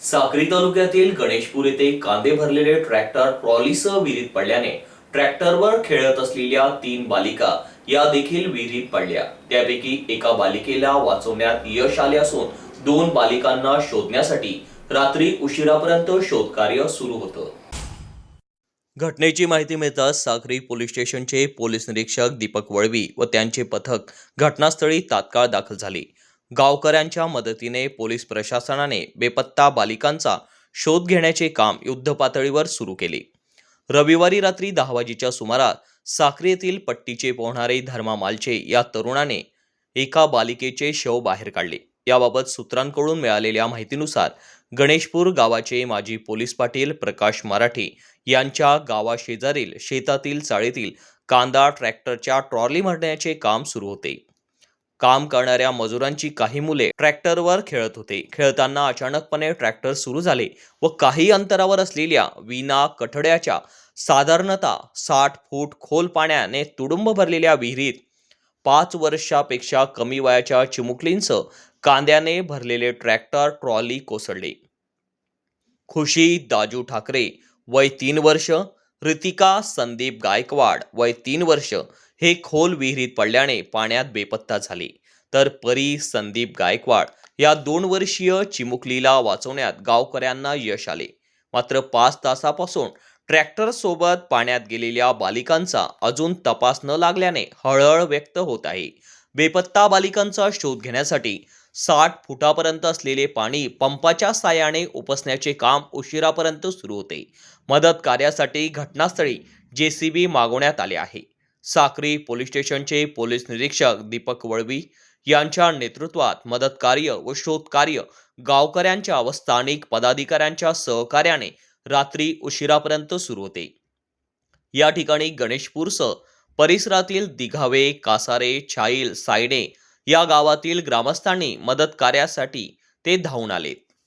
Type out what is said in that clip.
साक्री तालुक्यातील गणेशपूर येथे कांदे भरलेले ट्रॅक्टर ट्रॉलीसह विहिरीत पडल्याने ट्रॅक्टरवर खेळत असलेल्या तीन बालिका या देखील विहिरीत पडल्या. त्यापैकी एका बालिकेला वाचवण्यात यश आले असून दोन बालिकांना शोधण्यासाठी रात्री उशिरापर्यंत शोधकार्य सुरू होतं. घटनेची माहिती मिळताच साखरी पोलीस स्टेशनचे पोलीस निरीक्षक दीपक वळवी व त्यांचे पथक घटनास्थळी तात्काळ दाखल झाले. गावकऱ्यांच्या मदतीने पोलीस प्रशासनाने बेपत्ता बालिकांचा शोध घेण्याचे काम युद्धपातळीवर सुरू केले. रविवारी रात्री दहा वाजेच्या सुमारास साक्री येथील पट्टीचे पोहणारे धर्मा मालचे या तरुणाने एका बालिकेचे शव बाहेर काढले. याबाबत सूत्रांकडून मिळालेल्या माहितीनुसार गणेशपूर गावाचे माजी पोलीस पाटील प्रकाश मराठे यांच्या गावाशेजारील शेतातील चाळीतील कांदा ट्रॅक्टरच्या ट्रॉली भरण्याचे काम सुरू होते. काम करणाऱ्या मजुरांची काही मुले ट्रॅक्टरवर खेळत होते. खेळताना अचानकपणे ट्रॅक्टर सुरू झाले व काही अंतरावर असलेल्या विना कठड्याच्या साधारणतः साठ फूट खोल पाण्याने तुडुंब भरलेल्या विहिरीत पाच वर्षापेक्षा कमी वयाच्या चिमुकलींसह कांद्याने भरलेले ट्रॅक्टर ट्रॉली कोसळले. खुशी दाजू ठाकरे वय तीन वर्ष ऋतिका संदीप गायकवाड वय तीन वर्ष हे खोल विहिरीत पडल्याने पाण्यात बेपत्ता झाले. तर परी संदीप गायकवाड या दोन वर्षीय चिमुकलीला वाचवण्यात गावकऱ्यांना यश आले. मात्र पाच तासापासून ट्रॅक्टर सोबत पाण्यात गेलेल्या बालिकांचा अजून तपास न लागल्याने हळहळ व्यक्त होत आहे. बेपत्ता बालिकांचा शोध घेण्यासाठी साठ फुटापर्यंत असलेले पाणी पंपाच्या साहाय्याने उपसण्याचे काम उशिरापर्यंत सुरू होते. मदत कार्यासाठी घटनास्थळी जेसीबी मागवण्यात आले आहे. साक्री पोलीस स्टेशनचे पोलीस निरीक्षक दीपक वळवी यांच्या नेतृत्वात मदत कार्य व शोध कार्य गावकऱ्यांच्या व स्थानिक पदाधिकाऱ्यांच्या सहकार्याने रात्री उशिरापर्यंत सुरू होते. या ठिकाणी गणेशपूरसह परिसरातील दिघावे कासारे छाईल सायडे या गावातील ग्रामस्थांनी मदत कार्यासाठी ते धावून आले